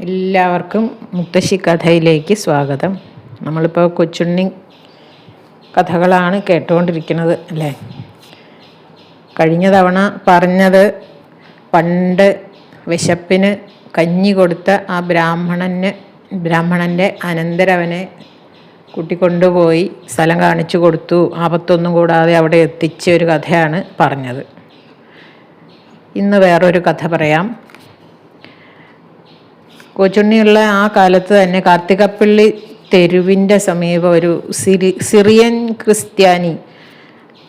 എല്ലാവർക്കും മുത്തശ്ശി കഥയിലേക്ക് സ്വാഗതം. നമ്മളിപ്പോൾ കൊച്ചുണ്ണി കഥകളാണ് കേട്ടുകൊണ്ടിരിക്കുന്നത് അല്ലേ? കഴിഞ്ഞ തവണ പറഞ്ഞത് പണ്ട് വിശപ്പിന് കഞ്ഞി കൊടുത്ത ആ ബ്രാഹ്മണന് ബ്രാഹ്മണന്റെ അനന്തരവനെ കൂട്ടിക്കൊണ്ടുപോയി സ്ഥലം കാണിച്ചു കൊടുത്തു. ആപത്തൊന്നും കൂടാതെ അവിടെ എത്തിച്ച ഒരു കഥയാണ് പറഞ്ഞത്. ഇന്ന് വേറൊരു കഥ പറയാം. കൊച്ചുണ്ണിയുള്ള ആ കാലത്ത് തന്നെ കാർത്തികപ്പള്ളി തെരുവിന്റെ സമീപം ഒരു സിറി സിറിയൻ ക്രിസ്ത്യാനി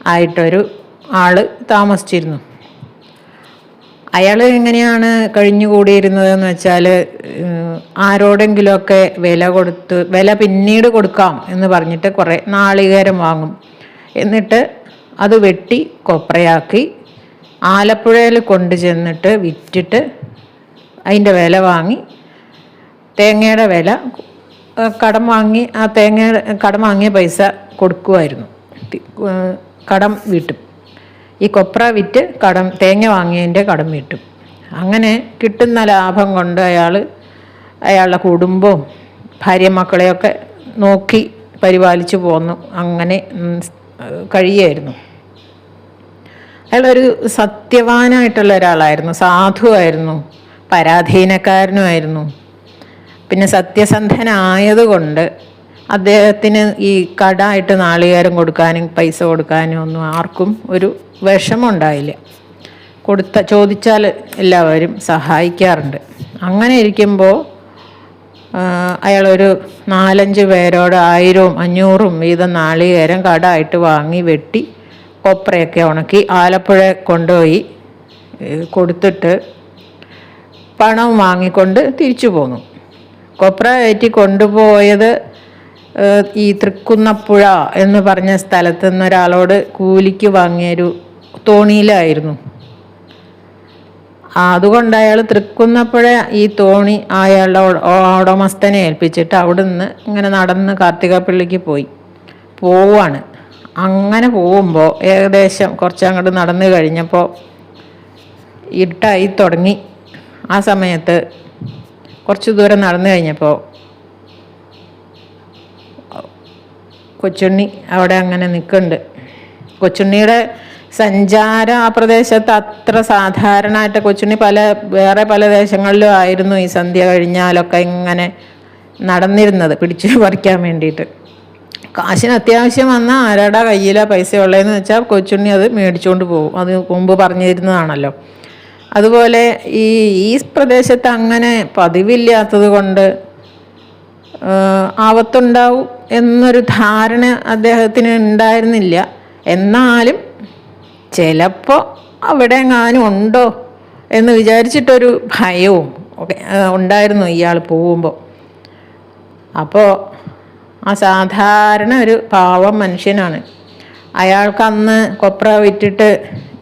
ആയിട്ടൊരു ആൾ താമസിച്ചിരുന്നു. അയാൾ എങ്ങനെയാണ് കഴിഞ്ഞുകൂടിയിരുന്നതെന്ന് വെച്ചാൽ ആരോടെങ്കിലുമൊക്കെ വില കൊടുത്ത് വില പിന്നീട് കൊടുക്കാം എന്ന് പറഞ്ഞിട്ട് കുറേ നാളികേരം വാങ്ങും. എന്നിട്ട് അത് വെട്ടി കൊപ്രയാക്കി ആലപ്പുഴയിൽ കൊണ്ടു ചെന്നിട്ട് വിറ്റിട്ട് അതിന്റെ വില വാങ്ങി തേങ്ങയുടെ വില കടം വാങ്ങി ആ തേങ്ങ കടം വാങ്ങിയ പൈസ കൊടുക്കുമായിരുന്നു കടം വീട്ടും. ഈ കൊപ്ര വിറ്റ് കടം തേങ്ങ വാങ്ങിയതിന്റെ കടം വീട്ടും. അങ്ങനെ കിട്ടുന്ന ലാഭം കൊണ്ട് അയാൾ അയാളുടെ കുടുംബവും ഭാര്യ മക്കളെയൊക്കെ നോക്കി പരിപാലിച്ചു പോന്നു. അങ്ങനെ കഴിയായിരുന്നു അയാളൊരു സത്യവാനായിട്ടുള്ള ഒരാളായിരുന്നു. സാധുവായിരുന്നു. പരാധീനക്കാരനുമായിരുന്നു. പിന്നെ സത്യസന്ധനായതുകൊണ്ട് അദ്ദേഹത്തിന് ഈ കടായിട്ട് നാളികേരം കൊടുക്കാനും പൈസ കൊടുക്കാനും ഒന്നും ആർക്കും ഒരു വിഷമം ഉണ്ടായില്ല കൊടുത്ത ചോദിച്ചാൽ എല്ലാവരും സഹായിക്കാറുണ്ട്. അങ്ങനെ ഇരിക്കുമ്പോൾ അയാളൊരു നാലഞ്ച് പേരോട് ആയിരവും അഞ്ഞൂറും വീതം നാളികേരം കടായിട്ട് വാങ്ങി വെട്ടി കൊപ്രയൊക്കെ ഉണക്കി ആലപ്പുഴ കൊണ്ടുപോയി കൊടുത്തിട്ട് പണം വാങ്ങിക്കൊണ്ട് തിരിച്ചു പോന്നു. കൊപ്ര കയറ്റി കൊണ്ടുപോയത് ഈ തൃക്കുന്നപ്പുഴ എന്ന് പറഞ്ഞ സ്ഥലത്ത് നിന്ന് ഒരാളോട് കൂലിക്ക് വാങ്ങിയൊരു തോണിയിലായിരുന്നു. അതുകൊണ്ട് അയാൾ തൃക്കുന്നപ്പുഴ ഈ തോണി അയാളുടെ ഉട- ഉടമസ്ഥനെ ഏൽപ്പിച്ചിട്ട് അവിടെ നിന്ന് ഇങ്ങനെ നടന്ന് കാർത്തികപ്പള്ളിക്ക് പോയി. പോവാണ്. അങ്ങനെ പോകുമ്പോൾ ഏകദേശം കുറച്ചങ്ങോട്ട് നടന്നു കഴിഞ്ഞപ്പോൾ ഇരുട്ടായി തുടങ്ങി. ആ സമയത്ത് കുറച്ച് ദൂരം നടന്നു കഴിഞ്ഞപ്പോൾ കൊച്ചുണ്ണി അവിടെ അങ്ങനെ നിൽക്കുന്നുണ്ട് കൊച്ചുണ്ണിയുടെ സഞ്ചാരം ആ പ്രദേശത്ത് അത്ര സാധാരണമായിട്ട് കൊച്ചുണ്ണി പല വേറെ പല ദേശങ്ങളിലും ആയിരുന്നു ഈ സന്ധ്യ കഴിഞ്ഞാലൊക്കെ ഇങ്ങനെ നടന്നിരുന്നത് പിടിച്ചു പറിക്കാൻ വേണ്ടിയിട്ട്. കാശിന് അത്യാവശ്യം വന്നാൽ ആരാടാ കയ്യിലാണ് പൈസ ഉള്ളതെന്ന് വെച്ചാൽ കൊച്ചുണ്ണി അത് മേടിച്ചുകൊണ്ട് പോകും. അത് മുമ്പ് പറഞ്ഞിരുന്നതാണല്ലോ. അതുപോലെ ഈ ഈ പ്രദേശത്ത് അങ്ങനെ പതിവില്ലാത്തത് കൊണ്ട് ആവത്തുണ്ടാവും എന്നൊരു ധാരണ അദ്ദേഹത്തിന് ഉണ്ടായിരുന്നില്ല. എന്നാലും ചിലപ്പോൾ അവിടെ എങ്ങാനും ഉണ്ടോ എന്ന് വിചാരിച്ചിട്ടൊരു ഭയവും ഉണ്ടായിരുന്നു ഇയാൾ പോകുമ്പോൾ അപ്പോൾ ആ സാധാരണ ഒരു പാവം മനുഷ്യനാണ്. അയാൾക്ക് അന്ന് കൊപ്ര വിറ്റിട്ട്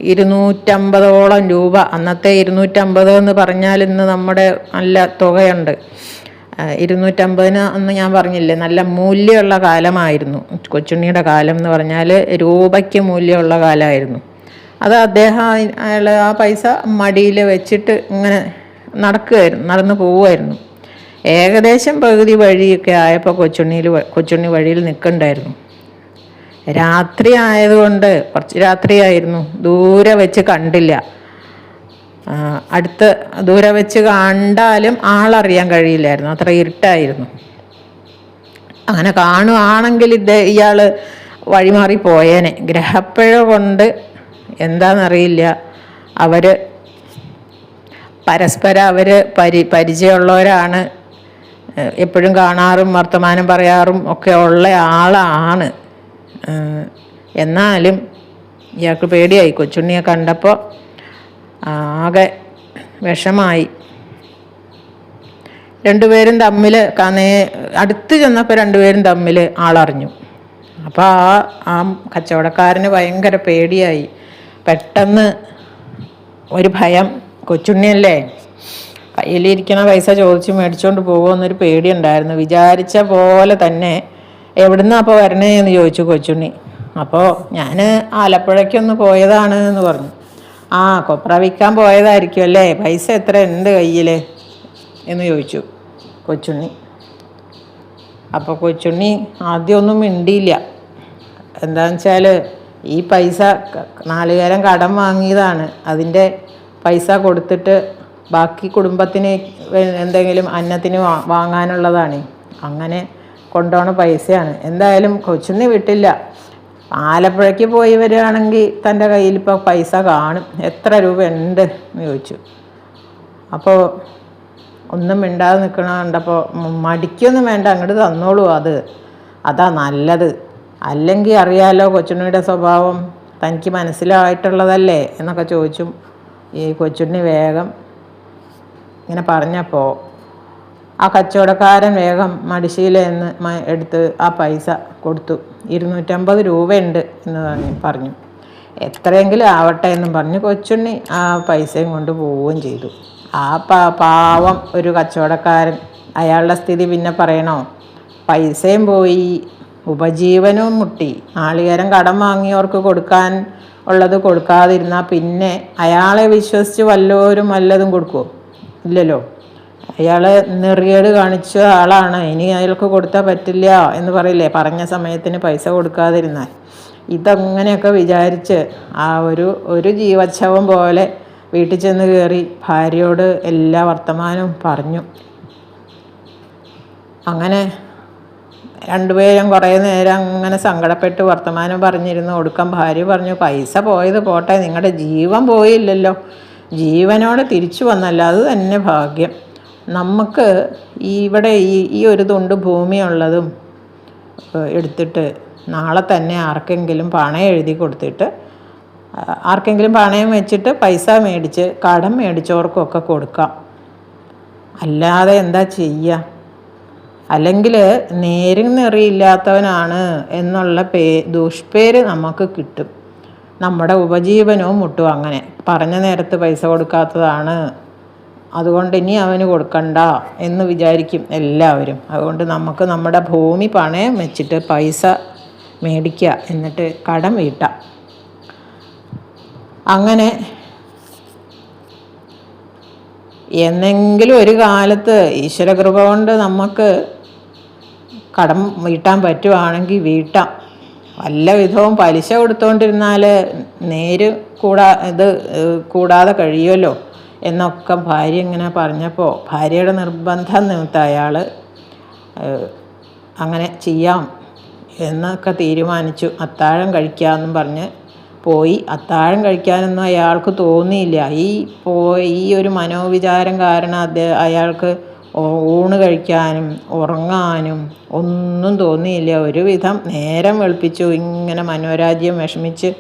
ഇരുന്നൂറ്റമ്പതോളം രൂപ. അന്നത്തെ ഇരുന്നൂറ്റമ്പത് എന്ന് പറഞ്ഞാൽ ഇന്ന് നമ്മുടെ നല്ല തുകയുണ്ട്. ഇരുന്നൂറ്റമ്പതിന് അന്ന് ഞാൻ പറഞ്ഞില്ലേ നല്ല മൂല്യമുള്ള കാലമായിരുന്നു. കൊച്ചുണ്ണിയുടെ കാലം എന്ന് പറഞ്ഞാൽ രൂപയ്ക്ക് മൂല്യമുള്ള കാലമായിരുന്നു. അത് അദ്ദേഹം അയാൾ ആ പൈസ മടിയിൽ വെച്ചിട്ട് ഇങ്ങനെ നടക്കുമായിരുന്നു നടന്നു പോവുമായിരുന്നു. ഏകദേശം പകുതി വഴിയൊക്കെ ആയപ്പോൾ കൊച്ചുണ്ണിയിൽ കൊച്ചുണ്ണി വഴിയിൽ നിൽക്കണ്ടായിരുന്നു. രാത്രി ആയതുകൊണ്ട് കുറച്ച് രാത്രിയായിരുന്നു. ദൂരെ വെച്ച് കണ്ടില്ല. അടുത്ത് ദൂരെ വെച്ച് കണ്ടാലും ആളറിയാൻ കഴിയില്ലായിരുന്നു. അത്ര ഇരുട്ടായിരുന്നു. അങ്ങനെ കാണുകയാണെങ്കിൽ ഇത് ഇയാൾ വഴിമാറി പോയേനെ. ഗ്രഹപ്പിഴ കൊണ്ട് എന്താണെന്നറിയില്ല അവർ പരസ്പരം അവർ പരി പരിചയമുള്ളവരാണ്. എപ്പോഴും കാണാറും വർത്തമാനം പറയാറും ഒക്കെ ഉള്ള ആളാണ്. എന്നാലും ഇയാൾക്ക് പേടിയായി. കൊച്ചുണ്ണിയെ കണ്ടപ്പോൾ ആകെ വിഷമായി. രണ്ടുപേരും തമ്മിൽ കനേ അടുത്ത് ചെന്നപ്പോൾ രണ്ടുപേരും തമ്മിൽ ആളറിഞ്ഞു. അപ്പോൾ ആ ആ കച്ചവടക്കാരന് ഭയങ്കര പേടിയായി. പെട്ടെന്ന് ഒരു ഭയം. കൊച്ചുണ്ണിയല്ലേ കയ്യിലിരിക്കണ പൈസ ചോദിച്ച് മേടിച്ചുകൊണ്ട് പോകുമെന്നൊരു പേടിയുണ്ടായിരുന്നു. വിചാരിച്ച പോലെ തന്നെ എവിടുന്നാ അപ്പോൾ വരണേ എന്ന് ചോദിച്ചു കൊച്ചുണ്ണി. അപ്പോൾ ഞാൻ ആലപ്പുഴയ്ക്കൊന്ന് പോയതാണ് എന്ന് പറഞ്ഞു. ആ കൊപ്ര വിൽക്കാൻ പോയതായിരിക്കും അല്ലേ? പൈസ എത്ര ഉണ്ട് കയ്യിൽ എന്ന് ചോദിച്ചു കൊച്ചുണ്ണി. അപ്പോൾ കൊച്ചുണ്ണി ആദ്യമൊന്നും മിണ്ടിയില്ല. എന്താണെന്ന് വെച്ചാൽ ഈ പൈസ നാലുകാലം കടം വാങ്ങിയതാണ്. അതിന്റെ പൈസ കൊടുത്തിട്ട് ബാക്കി കുടുംബത്തിന് എന്തെങ്കിലും അന്നത്തിന് വാങ്ങാനുള്ളതാണ്. അങ്ങനെ കൊണ്ടുപോണ പൈസയാണ്. എന്തായാലും കൊച്ചുണ്ണി വിട്ടില്ല. ആലപ്പുഴയ്ക്ക് പോയി വരികയാണെങ്കിൽ തന്റെ കയ്യിൽ ഇപ്പോൾ പൈസ കാണും. എത്ര രൂപ ഉണ്ട് എന്ന് ചോദിച്ചു. അപ്പോൾ ഒന്നും മിണ്ടാതെ നിൽക്കണ കണ്ടപ്പോൾ മടിക്കൊന്നും വേണ്ട അങ്ങോട്ട് തന്നോളൂ അത്. അതാ നല്ലത്. അല്ലെങ്കിൽ അറിയാലോ കൊച്ചുണ്ണിയുടെ സ്വഭാവം തനിക്ക് മനസ്സിലായിട്ടുള്ളതല്ലേ എന്നൊക്കെ ചോദിച്ചും ഈ കൊച്ചുണ്ണി വേഗം ഇങ്ങനെ പറഞ്ഞപ്പോൾ ആ കച്ചവടക്കാരൻ വേഗം മടിശീല എന്ന് എടുത്ത് ആ പൈസ കൊടുത്തു. ഇരുന്നൂറ്റമ്പത് രൂപയുണ്ട് എന്ന് പറഞ്ഞു എത്രയെങ്കിലും ആവട്ടെ എന്നും പറഞ്ഞ് കൊച്ചുണ്ണി ആ പൈസയും കൊണ്ട് പോവുകയും ചെയ്തു. ആ പാവം ഒരു കച്ചവടക്കാരൻ. അയാളുടെ സ്ഥിതി പിന്നെ പറയണോ? പൈസയും പോയി ഉപജീവനവും മുട്ടി. നാളികേരം കടം വാങ്ങിയവർക്ക് കൊടുക്കാൻ ഉള്ളത് കൊടുക്കാതിരുന്നാൽ പിന്നെ അയാളെ വിശ്വസിച്ച് വല്ലവരും വല്ലതും കൊടുക്കുമോ ഇല്ലല്ലോ. അയാൾ നെറിയേട് കാണിച്ച ആളാണ്. ഇനി അയാൾക്ക് കൊടുത്താൽ പറ്റില്ല എന്ന് പറയില്ലേ? പറഞ്ഞ സമയത്തിന് പൈസ കൊടുക്കാതിരുന്നാൽ. ഇതങ്ങനെയൊക്കെ വിചാരിച്ച് ആ ഒരു ഒരു ജീവച്ഛവം പോലെ വീട്ടിൽ ചെന്ന് കയറി ഭാര്യയോട് എല്ലാ വർത്തമാനവും പറഞ്ഞു. അങ്ങനെ രണ്ടുപേരും കുറേ നേരം അങ്ങനെ സങ്കടപ്പെട്ട് വർത്തമാനം പറഞ്ഞിരുന്നു. ഒടുക്കം ഭാര്യ പറഞ്ഞു പൈസ പോയത് പോട്ടെ നിങ്ങളുടെ ജീവൻ പോയില്ലല്ലോ. ജീവനോടെ തിരിച്ചു വന്നല്ലോ അത് തന്നെ ഭാഗ്യം. നമുക്ക് ഇവിടെ ഈ ഈ ഒരു തുണ്ട് ഭൂമിയുള്ളതും എടുത്തിട്ട് നാളെ തന്നെ ആർക്കെങ്കിലും പണയം എഴുതി കൊടുത്തിട്ട് ആർക്കെങ്കിലും പണയം വെച്ചിട്ട് പൈസ മേടിച്ച് കടം മേടിച്ചവർക്കൊക്കെ കൊടുക്കാം. അല്ലാതെ എന്താ ചെയ്യുക അല്ലെങ്കിൽ നേരും നിറിയില്ലാത്തവനാണ് എന്നുള്ള പേ ദുഷ്പേര് നമുക്ക് കിട്ടും. നമ്മുടെ ഉപജീവനവും മുട്ടും അങ്ങനെ. പറഞ്ഞ നേരത്ത് പൈസ കൊടുക്കാത്തതാണ് അതുകൊണ്ട് ഇനി അവന് കൊടുക്കണ്ട എന്ന് വിചാരിക്കും എല്ലാവരും. അതുകൊണ്ട് നമുക്ക് നമ്മുടെ ഭൂമി പണയം വെച്ചിട്ട് പൈസ മേടിക്കുക എന്നിട്ട് കടം വീട്ടാം. അങ്ങനെ എന്നെങ്കിലും ഒരു കാലത്ത് ഈശ്വരകൃപ കൊണ്ട് നമുക്ക് കടം വീട്ടാൻ പറ്റുവാണെങ്കിൽ വീട്ടാം. വല്ല വിധവും പലിശ കൊടുത്തുകൊണ്ടിരുന്നാൽ നേര് കൂടാ ഇത് കൂടാതെ കഴിയുമല്ലോ. എന്നൊക്കെ ഭാര്യ ഇങ്ങനെ പറഞ്ഞപ്പോൾ ഭാര്യയുടെ നിർബന്ധം നിമിത്തം അയാൾ അങ്ങനെ ചെയ്യാം എന്നൊക്കെ തീരുമാനിച്ചു. അത്താഴം കഴിക്കാമെന്നും പറഞ്ഞ് പോയി. അത്താഴം കഴിക്കാനൊന്നും അയാൾക്ക് തോന്നിയില്ല. ഈ പോയി ഈ ഒരു മനോവിചാരം കാരണം അദ്ദേഹം അയാൾക്ക് ഊണ് കഴിക്കാനും ഉറങ്ങാനും ഒന്നും തോന്നിയില്ല. ഒരുവിധം നേരം വെളുപ്പിച്ചു. ഇങ്ങനെ മനോരാജ്യം വിഷമിച്ച്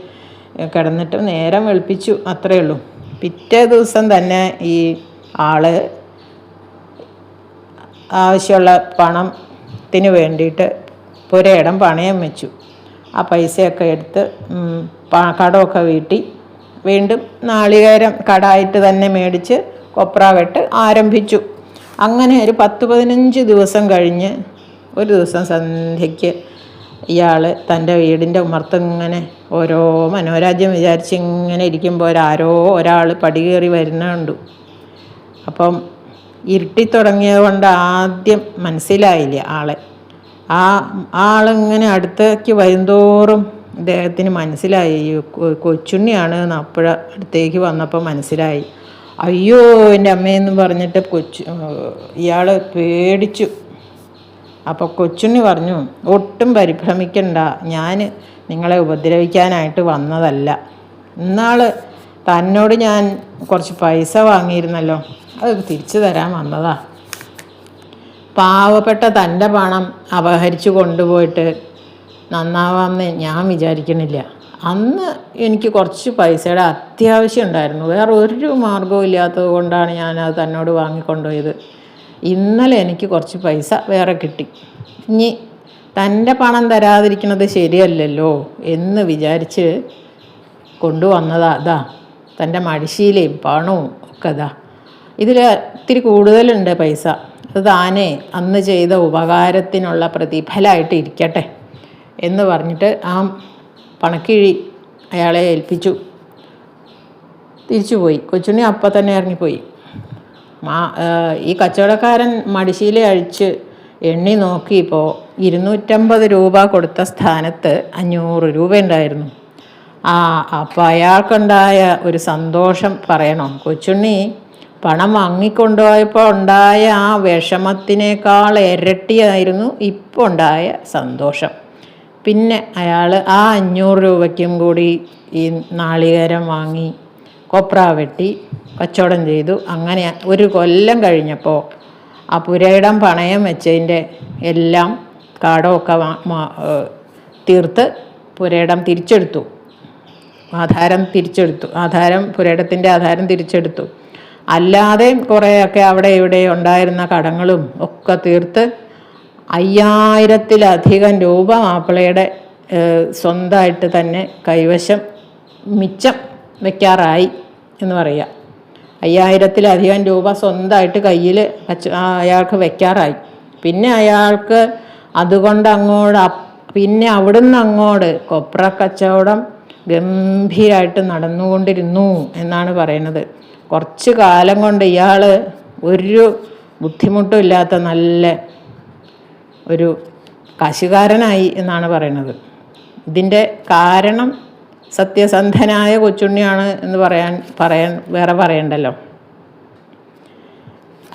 കിടന്നിട്ട് നേരം വെളുപ്പിച്ചു. അത്രയേ ഉള്ളൂ. പിറ്റേ ദിവസം തന്നെ ഈ ആൾ ആവശ്യമുള്ള പണത്തിന് വേണ്ടിയിട്ട് പുരയിടം പണയം വെച്ചു. ആ പൈസയൊക്കെ എടുത്ത് കടമൊക്കെ വീട്ടി. വീണ്ടും നാളികേരം കടായിട്ട് തന്നെ മേടിച്ച് കൊപ്ര വെട്ട് ആരംഭിച്ചു. അങ്ങനെ ഒരു പത്ത് പതിനഞ്ച് ദിവസം കഴിഞ്ഞ് ഒരു ദിവസം സന്ധ്യയ്ക്ക് ഇയാൾ തന്റെ വീടിന്റെ ഉമ്മർത്ത് ഇങ്ങനെ ഓരോ മനോരാജ്യം വിചാരിച്ച് ഇങ്ങനെ ഇരിക്കുമ്പോൾ ഒരാരോ ഒരാൾ പടി കയറി വരുന്നുണ്ട് അപ്പം ഇരുട്ടി തുടങ്ങിയത് കൊണ്ട് ആദ്യം മനസ്സിലായില്ല ആളെ. ആ ആളിങ്ങനെ അടുത്തേക്ക് വരുന്തോറും ഇദ്ദേഹത്തിന് മനസ്സിലായി. കൊച്ചുണ്ണിയാണ് അപ്പോഴ അടുത്തേക്ക് വന്നപ്പോൾ മനസ്സിലായി. അയ്യോ എന്റെ അമ്മയെന്ന് പറഞ്ഞിട്ട് കൊച്ചു ഇയാൾ പേടിച്ചു. അപ്പോൾ കൊച്ചുണ്ണി പറഞ്ഞു ഒട്ടും പരിഭ്രമിക്കണ്ട. ഞാൻ നിങ്ങളെ ഉപദ്രവിക്കാനായിട്ട് വന്നതല്ല. ഇന്നാൾ തന്നോട് ഞാൻ കുറച്ച് പൈസ വാങ്ങിയിരുന്നല്ലോ. അത് തിരിച്ചു തരാൻ വന്നതാ. പാവപ്പെട്ട തന്റെ പണം അപഹരിച്ചു കൊണ്ടുപോയിട്ട് നന്നാവാമെന്ന് ഞാൻ വിചാരിക്കണില്ല. അന്ന് എനിക്ക് കുറച്ച് പൈസയുടെ അത്യാവശ്യം ഉണ്ടായിരുന്നു. വേറെ ഒരു മാർഗവും ഇല്ലാത്തത് കൊണ്ടാണ് ഞാനത് തന്നോട് വാങ്ങിക്കൊണ്ടുപോയത്. ഇന്നലെ എനിക്ക് കുറച്ച് പൈസ വേറെ കിട്ടി. ഇനി തന്റെ പണം തരാതിരിക്കുന്നത് ശരിയല്ലല്ലോ എന്ന് വിചാരിച്ച് കൊണ്ടുവന്നതാ അതാ തന്റെ മടിശീലയും പണവും ഒക്കെ അതാ ഇതിൽ ഇത്തിരി കൂടുതലുണ്ട് പൈസ. അത് താനേ അന്ന് ചെയ്ത ഉപകാരത്തിനുള്ള പ്രതിഫലമായിട്ട് ഇരിക്കട്ടെ എന്ന് പറഞ്ഞിട്ട് ആ പണക്കിഴി അയാളെ ഏൽപ്പിച്ചു. തിരിച്ചുപോയി. കൊച്ചുണ്ണി അപ്പം തന്നെ ഇറങ്ങിപ്പോയി. ഈ കച്ചവടക്കാരൻ മടിശീല അഴിച്ച് എണ്ണി നോക്കിയപ്പോൾ ഇരുന്നൂറ്റമ്പത് രൂപ കൊടുത്ത സ്ഥാനത്ത് അഞ്ഞൂറ് രൂപ ഉണ്ടായിരുന്നു. ആ അപ്പോൾ അയാൾക്കുണ്ടായ ഒരു സന്തോഷം പറയണോ. കൊച്ചുണ്ണി പണം വാങ്ങിക്കൊണ്ടുപോയപ്പോൾ ഉണ്ടായ ആ വിഷമത്തിനേക്കാൾ ഇരട്ടിയായിരുന്നു ഇപ്പോൾ ഉണ്ടായ സന്തോഷം. പിന്നെ അയാൾ ആ അഞ്ഞൂറ് രൂപയ്ക്കും കൂടി ഈ നാളികേരം വാങ്ങി കൊപ്ര വെട്ടി കച്ചവടം ചെയ്തു. അങ്ങനെ ഒരു കൊല്ലം കഴിഞ്ഞപ്പോൾ ആ പുരയിടം പണയം വെച്ചതിന്റെ എല്ലാം കാടമൊക്കെ തീർത്ത് പുരയിടം തിരിച്ചെടുത്തു. ആധാരം തിരിച്ചെടുത്തു. ആധാരം പുരയിടത്തിന്റെ ആധാരം തിരിച്ചെടുത്തു. അല്ലാതെ കുറേയൊക്കെ അവിടെ ഇവിടെ ഉണ്ടായിരുന്ന കടങ്ങളും ഒക്കെ തീർത്ത് അയ്യായിരത്തിലധികം രൂപ മാപ്പിളയുടെ സ്വന്തമായിട്ട് തന്നെ കൈവശം മിച്ചം വെക്കാറായി. എന്ന് പറയുക. അയ്യായിരത്തിലധികം രൂപ സ്വന്തമായിട്ട് കയ്യിൽ വച്ച് അയാൾക്ക് വെക്കാറായി പിന്നെ അയാൾക്ക് അതുകൊണ്ട് അങ്ങോട്ട് പിന്നെ അവിടുന്ന് അങ്ങോട്ട് കൊപ്ര കച്ചവടം ഗംഭീരമായിട്ട് നടന്നുകൊണ്ടിരുന്നു എന്നാണ് പറയുന്നത്. കുറച്ച് കാലം കൊണ്ട് ഇയാൾ ഒരു ബുദ്ധിമുട്ടും ഇല്ലാത്ത നല്ല ഒരു കാശുകാരനായി എന്നാണ് പറയുന്നത്. ഇതിന്റെ കാരണം സത്യസന്ധനായ കൊച്ചുണ്ണിയാണ് എന്ന് പറയാൻ പറയാൻ വേറെ പറയണ്ടല്ലോ.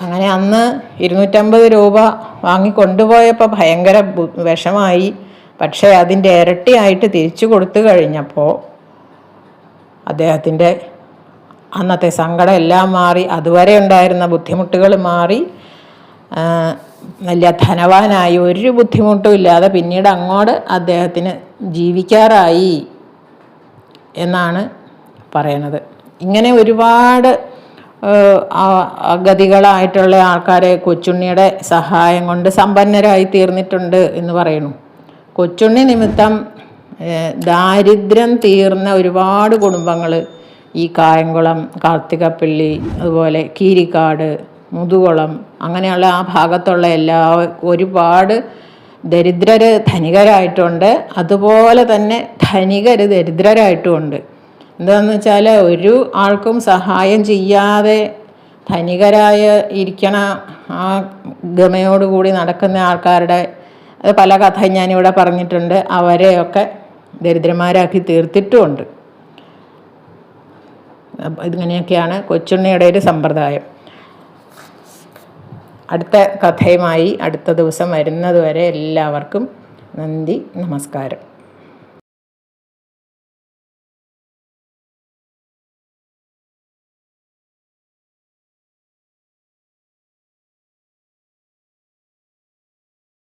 അങ്ങനെ അന്ന് ഇരുന്നൂറ്റമ്പത് രൂപ വാങ്ങിക്കൊണ്ടുപോയപ്പോൾ ഭയങ്കര വിഷമായി. പക്ഷേ അതിന്റെ ഇരട്ടിയായിട്ട് തിരിച്ചു കൊടുത്തു കഴിഞ്ഞപ്പോൾ അദ്ദേഹത്തിന്റെ അന്നത്തെ സങ്കടം എല്ലാം മാറി. അതുവരെ ഉണ്ടായിരുന്ന ബുദ്ധിമുട്ടുകൾ മാറി. വലിയ ധനവാനായി ഒരു ബുദ്ധിമുട്ടും ഇല്ലാതെ പിന്നീട് അങ്ങോട്ട് അദ്ദേഹത്തിന് ജീവിക്കാറായി. എന്നാണ് പറയണത് ഇങ്ങനെ ഒരുപാട് ഗതികളായിട്ടുള്ള ആൾക്കാരെ കൊച്ചുണ്ണിയുടെ സഹായം കൊണ്ട് സമ്പന്നരായി തീർന്നിട്ടുണ്ട് എന്ന് പറയുന്നു. കൊച്ചുണ്ണി നിമിത്തം ദാരിദ്ര്യം തീർന്ന ഒരുപാട് കുടുംബങ്ങൾ ഈ കായംകുളം കാർത്തികപ്പള്ളി അതുപോലെ കീരിക്കാട് മുതുകുളം അങ്ങനെയുള്ള ആ ഭാഗത്തുള്ള എല്ലാ ഒരുപാട് ദരിദ്രര് ധനികരായിട്ടുണ്ട്. അതുപോലെ തന്നെ ധനികര് ദരിദ്രരായിട്ടുമുണ്ട്. എന്താണെന്ന് വെച്ചാൽ ഒരു ആൾക്കും സഹായം ചെയ്യാതെ ധനികരായ ഇരിക്കണ ആ ഗമയോടുകൂടി നടക്കുന്ന ആൾക്കാരുടെ അത് പല കഥ ഞാനിവിടെ പറഞ്ഞിട്ടുണ്ട്. അവരെയൊക്കെ ദരിദ്രന്മാരാക്കി തീർത്തിട്ടുമുണ്ട്. ഇങ്ങനെയൊക്കെയാണ് കൊച്ചുണ്ണിയുടെ ഒരു സമ്പ്രദായം. അടുത്ത കഥയുമായി അടുത്ത ദിവസം വരുന്നതുവരെ എല്ലാവർക്കും നന്ദി നമസ്കാരം.